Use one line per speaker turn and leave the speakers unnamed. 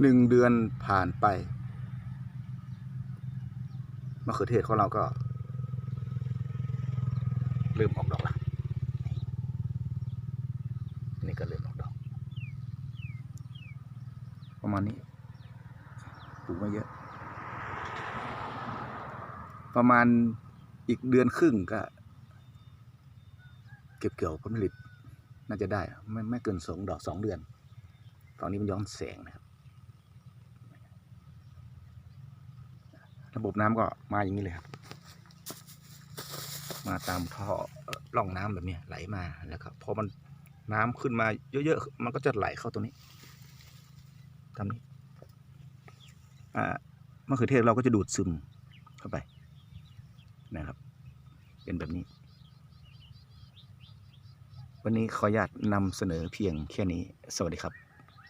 หนึ่งเดือนผ่านไปมะเขือเทศของเราก็ เริ่มออกดอกละนี่ก็เริ่มออกดอก ประมาณนี้ปลูกไม่เยอะ ประมาณอีกเดือนครึ่งก็ เก็บเกี่ยวผลผลิต น่าจะได้ ไม่ไม่เกินสองดอกสองเดือนตอนนี้มันย้อนแสงนะครับ ระบบน้ำก็มาอย่างนี้เลยครับ มาตามท่อร่องน้ำแบบนี้ไหลมาแล้วก็พอมันน้ำขึ้นมาเยอะๆมันก็จะไหลเข้าตรงนี้ทำนี้อ่ามะเขือเทศเราก็จะดูดซึมเข้าไปนะครับ เป็นแบบนี้ วันนี้ขออนุญาตนำเสนอเพียงแค่นี้ สวัสดีครับ